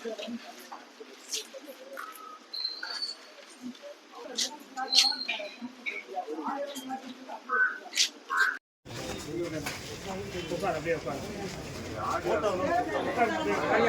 不换了，不要换了。我到了，哎呀。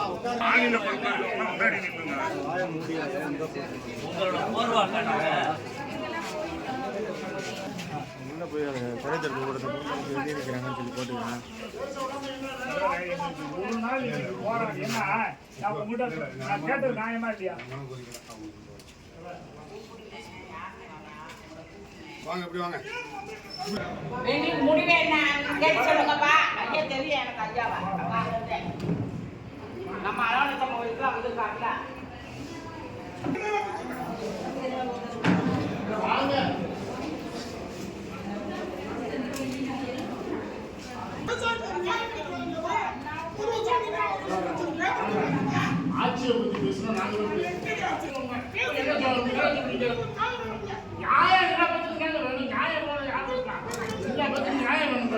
படுத்தாங்க முன்னாடி உள்ள போய் பழையத்தடுப்பு கொடுத்து எழுதி இருக்கிறாங்கன்னு சொல்லி போட்டுக்கிறேன் ஒரு நாள் நீங்க என்ன நான் உங்ககிட்ட நான் கேட்டது நியாயமா இல்லையா வாங்க இப்படி வாங்க. முடிவே என்ன? கேட்டு சொல்லுங்கப்பா ஐயா தெரியும் எனக்கு ஐயாவா. நம்ம அலவலத்தை கோயிலுக்கு வந்திருக்காங்களா ஆட்சியை பத்தி பேசினா நாங்களும் நியாயம் என்ன பத்திரிக்கை வேணும் நியாயம் போல யாரும் இருக்கா எல்லா பத்தி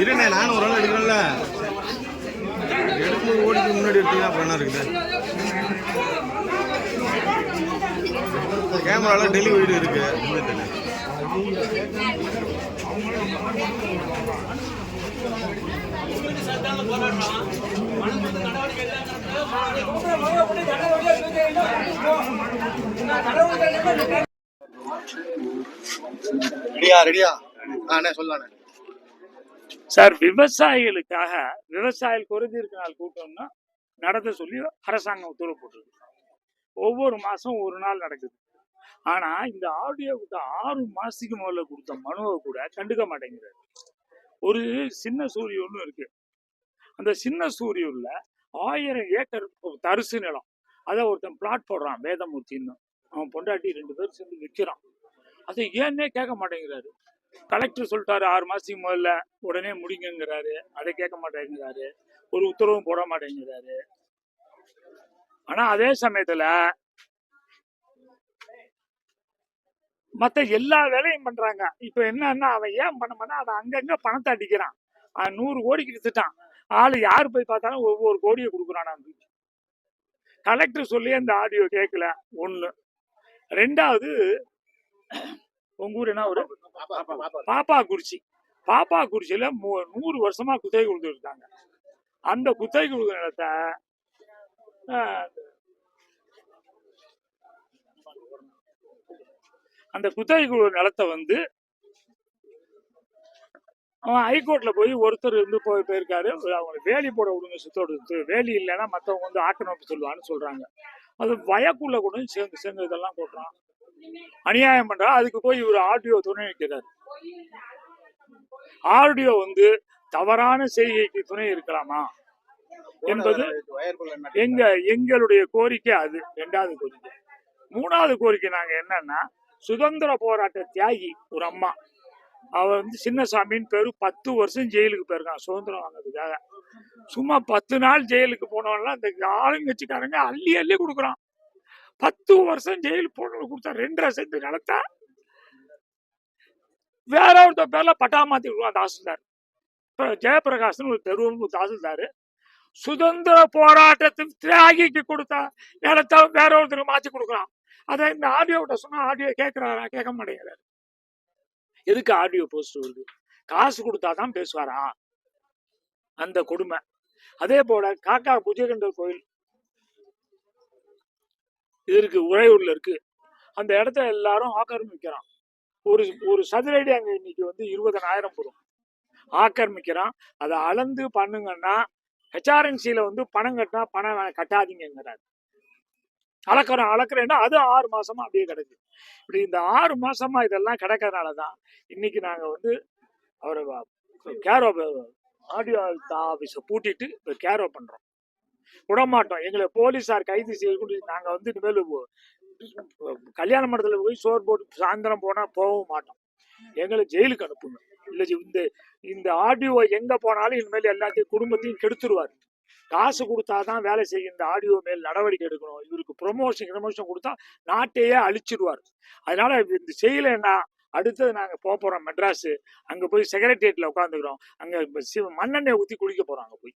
இருண்ணே நானும் ஒரு ஆள் எடுக்கிறேன்ல. எடுக்கும்போது ஓடிக்கு முன்னாடி எடுத்தீங்கன்னா அப்புறம் என்ன இருக்குது? கேமரால டெலிவரி இருக்கு. ரெடியா ரெடியா? அண்ணே சொல்லாண்ணே சார் விவசாயிகளுக்காக விவசாயிகள் குறைதீர்க்க நாள் கூட்டம்னா நடத்த சொல்லி அரசாங்கம் உத்தரவு போட்டிருக்கு. ஒவ்வொரு மாசம் ஒரு நாள் நடக்குது. ஆனா இந்த ஆடியோ கொடுத்த ஆறு மாசத்துக்கு முதல்ல கொடுத்த மனுவை கூட கண்டுக்க மாட்டேங்கிறாரு. ஒரு சின்ன சூரியன் இருக்கு. அந்த சின்ன சூரியூர்ல ஆயிரம் ஏக்கர் தரிசு நிலம். அதை ஒருத்தன் பிளாட் போடுறான் வேதமூர்த்தின்னு. அவன் பொண்டாட்டி ரெண்டு பேரும் சேர்ந்து விற்கிறான் அதை ஏன்னே கேட்க மாட்டேங்கிறாரு. கலெக்டர் சொல்லிட்டாரு ஆறு மாசத்துக்கு முதல்ல உடனே முடிங்கங்கிறாரு. அதை கேட்க மாட்டேங்கிறாரு. ஒரு உத்தரவும் போட மாட்டேங்கிறாரு. ஆனா அதே சமயத்துல மத்த எல்லா வேலையும் பண்றாங்க. இப்ப என்னன்னா அவன் ஏன் பண்ண மாட்டான்? அவன் அங்கங்க பணத்தை அடிக்கிறான். அவன் நூறு கோடிக்கு வித்துட்டான் ஆளு யாரு போய் பார்த்தாலும் ஒவ்வொரு கோடியை கொடுக்குறான் கலெக்டர் சொல்லி அந்த ஆடியோ கேட்கல ஒண்ணு. ரெண்டாவது உங்க ஊர் என்ன ஒரு பாப்பா குறிச்சி. பாப்பா குறிச்சியில நூறு வருஷமா குத்தகை கொடுத்துருக்காங்க. அந்த குத்தகை கொடுக்குற நிலத்தை அந்த குத்தகை கொடுக்குற நிலத்தை வந்து அவன் ஹைகோர்ட்ல போய் ஒருத்தர் இருந்து போய் போயிருக்காரு. அவங்க வேலி போட விடுங்க சுத்தோடு வேலி இல்லைன்னா மற்றவங்க வந்து ஆக்கிரமிப்பு சொல்லுவான்னு சொல்றாங்க. அது வயக்குள்ள கூட சேர்ந்து சேர்ந்து இதெல்லாம் போடுறான். அநியாயம் பண்றா. அதுக்கு போய் இவர் ஆடியோ துணை நிற்கிறார் ஆடியோ வந்து தவறான செய்கைக்கு துணை இருக்கலாமா என்பது எங்க எங்களுடைய கோரிக்கை அது. ரெண்டாவது கோரிக்கை. மூணாவது கோரிக்கை நாங்க என்னன்னா சுதந்திர போராட்ட தியாகி ஒரு அம்மா. அவ வந்து சின்னசாமின்னு பேரு பத்து வருஷம் ஜெயிலுக்கு போயிருக்கான் சுதந்திரம் வாங்கிறதுக்காக. சும்மா பத்து நாள் ஜெயிலுக்கு போனவன்லாம் இந்த ஆளுங்கட்சிக்காரங்க அள்ளி அள்ளி கொடுக்குறான். பத்து வருஷம் ஜெயில் போன கொடுத்தா ரெண்டரை சேர்ந்து நிலத்தை வேற ஒருத்தர் பேர்ல பட்டாமாத்தி விடுவான் தாசில்தார். இப்போ ஜெயபிரகாஷ்னு ஒரு தெருவு தாசில்தார். சுதந்திர போராட்டத்துக்கு தியாகிக்கு கொடுத்தா நிலத்தை வேற ஒருத்தருக்கு மாத்தி கொடுக்குறான் அதை இந்த ஆடியோவிட்ட சொன்னா ஆடியோ கேட்கிறாரா கேட்க மாட்டேங்கிறாரு. எதுக்கு ஆடியோ போஸ்ட் வருது? காசு கொடுத்தாதான் பேசுவாரா? அந்த கொடுமை. அதே போல காக்கா புஜகண்டர் கோயில் இது இருக்கு உறையூர்ல இருக்கு. அந்த இடத்த எல்லாரும் ஆக்கிரமிக்கிறான். ஒரு ஒரு சதுரடி அங்க இன்னைக்கு வந்து இருபதனாயிரம் போடும். ஆக்கிரமிக்கிறான். அதை அளந்து பண்ணுங்கன்னா ஹெச்ஆர்என்சியில வந்து பணம் கட்டினா பணம் கட்டாதீங்கிறாரு அளக்குறோம் அளக்குறேன்னா அது ஆறு மாசமா அப்படியே கிடக்கு. இப்படி இந்த ஆறு மாசமா இதெல்லாம் கிடக்கிறதுனால தான் இன்னைக்கு நாங்க வந்து அவரை கேரோ ஆடியோ ஆஃபீஸை பூட்டிட்டு இப்போ கேரோ பண்றோம். விடமாட்டோம். எங்களை போலீஸார் கைது செய்ய நாங்கள் வந்து இனிமேல் கல்யாண மண்டலத்தில் போய் சோர் போட்டு சாயந்தரம் போனால் போகவும் மாட்டோம். எங்களை ஜெயிலுக்கு அனுப்புங்க. இல்லை ஜி- இந்த இந்த ஆடியோ எங்கே போனாலும் இனிமேல் எல்லாத்தையும் குடும்பத்தையும் கெடுத்துருவாரு. காசு கொடுத்தா தான் வேலை செய்யும். இந்த ஆடியோ மேல் நடவடிக்கை எடுக்கணும். இவருக்கு ப்ரொமோஷன் ப்ரொமோஷன் கொடுத்தா நாட்டையே அழிச்சிடுவார் அதனால இந்த செய்யலைன்னா அடுத்தது நாங்கள் போக போகிறோம் மெட்ராஸு. அங்கே போய் செக்ரட்டேரியட்ல உட்காந்துக்கிறோம். அங்கே மண்ணெண்ணெய் ஊற்றி குளிக்க போகிறோம் அங்கே போய்.